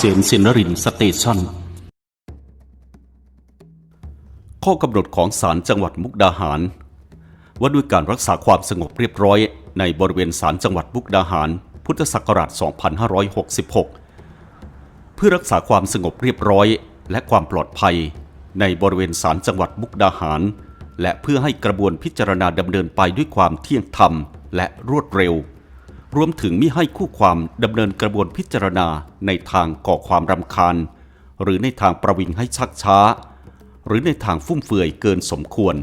เสียนสินรินสเตชันข้อกำหนดของศาลจังหวัดมุกดาหาร ว่าด้วยการรักษาความสงบเรียบร้อย ในบริเวณศาลจังหวัดมุกดาหาร พุทธศักราช 2566 เพื่อรักษาความสงบเรียบร้อย และความปลอดภัย ในบริเวณศาลจังหวัดมุกดาหาร และเพื่อให้กระบวนพิจารณาดำเนินไปด้วยความเที่ยงธรรม และรวดเร็ว รวมถึงมิให้คู่ความดำเนินกระบวนพิจารณาในทางก่อความรำคาญ หรือในทางประวิงให้ชักช้า หรือในทางฟุ่มเฟือยเกินสมควร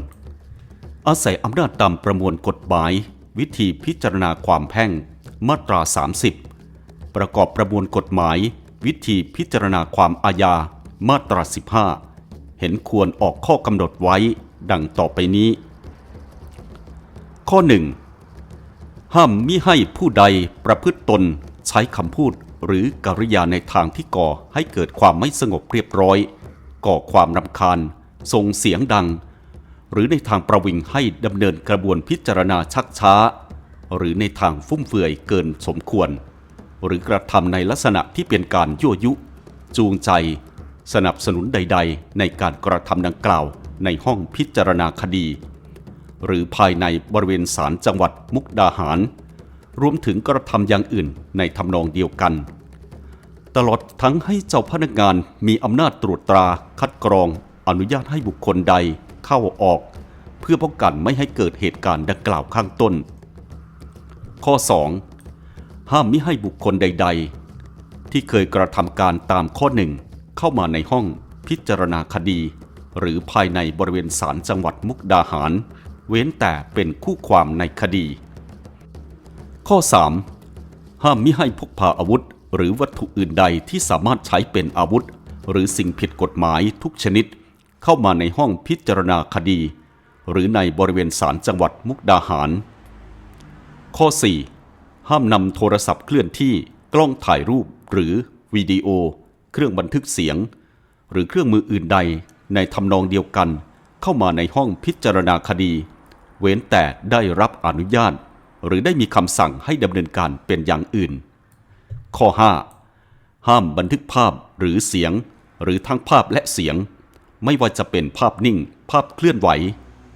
อาศัยอำนาจตามประมวลกฎหมาย วิธีพิจารณาความแพ่ง มาตรา 30 ประกอบประมวลกฎหมาย วิธีพิจารณาความอาญามาตรา 15 เห็นควรออกข้อกำหนดไว้ดังต่อไปนี้ ข้อ 1 ห้ามมิให้ผู้ใดประพฤติตนใช้คำพูดหรือกริยาในทางที่ก่อให้เกิดความไม่สงบเรียบร้อย ก่อความรำคาญส่งเสียงดัง หรือในทางประวิงให้ดำเนินกระบวนพิจารณาชักช้า หรือในทางฟุ่มเฟือยเกินสมควร หรือกระทำในลักษณะที่เป็นการยั่วยุ จูงใจ สนับสนุนใด ๆ ในการกระทำดังกล่าวในห้องพิจารณาคดี หรือภายในบริเวณศาลจังหวัดมุกดาหาร รวมถึงกระทำอย่างอื่นในทำนองเดียวกัน ตลอดทั้งให้เจ้าพนักงานมีอำนาจตรวจตราคัดกรอง อนุญาตให้บุคคลใดเข้าออก เพื่อป้องกันไม่ให้เกิดเหตุการณ์ดังกล่าวข้างต้น ข้อ 2 ห้ามมิให้บุคคลใด ๆ ที่เคยกระทำการตามข้อหนึ่งเข้ามาในห้องพิจารณาคดี หรือภายในบริเวณศาลจังหวัดมุกดาหาร เว้นแต่เป็นคู่ความในคดี ข้อ 3 ห้ามมิให้พกพาอาวุธ หรือวัตถุอื่นใดที่สามารถใช้เป็นอาวุธ หรือสิ่งผิดกฎหมายทุกชนิด เข้ามาในห้องพิจารณาคดี หรือในบริเวณศาลจังหวัดมุกดาหาร ข้อ 4 ห้ามนำโทรศัพท์เคลื่อนที่กล้องถ่ายรูปหรือวิดีโอ เครื่องบันทึกเสียง หรือเครื่องมืออื่นใดในทำนองเดียวกัน เข้ามาในห้องพิจารณาคดี เว้นแต่ได้รับอนุญาต หรือได้มีคำสั่งให้ดำเนินการเป็นอย่างอื่น ข้อ 5 ห้ามบันทึกภาพหรือเสียง หรือทั้งภาพและเสียง ไม่ว่าจะเป็นภาพนิ่ง ภาพเคลื่อนไหว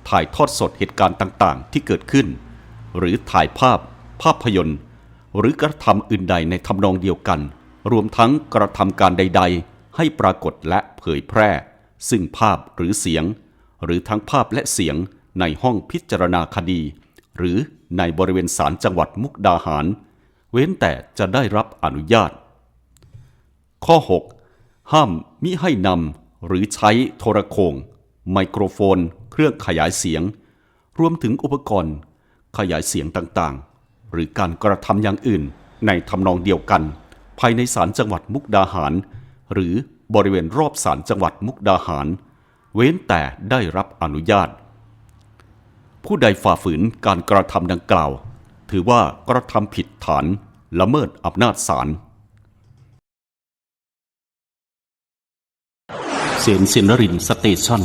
ถ่ายทอดสดเหตุการณ์ต่างๆ ที่เกิดขึ้น หรือถ่ายภาพ ภาพยนตร์ หรือกระทำอื่นใดในทำนองเดียวกัน รวมทั้งกระทำการใด ๆ ให้ปรากฏและเผยแพร่ ซึ่งภาพหรือเสียง หรือทั้งภาพและเสียง ในห้องพิจารณาคดี หรือในบริเวณศาลจังหวัดมุกดาหาร เว้นแต่จะได้รับอนุญาต ข้อ 6 ห้ามมิให้นำหรือใช้โทรโขงไมโครโฟน เครื่องขยายเสียง รวมถึงอุปกรณ์ ขยายเสียงต่างๆ หรือการกระทำอย่างอื่น ในทำนองเดียวกัน ภายในศาลจังหวัดมุกดาหาร หรือบริเวณรอบศาลจังหวัดมุกดาหาร เว้นแต่ได้รับอนุญาต ผู้ใดฝ่าฝืนการกระทำดังกล่าว ถือว่ากระทำผิดฐานละเมิดอำนาจศาลเสียนสินนรินสเตชัน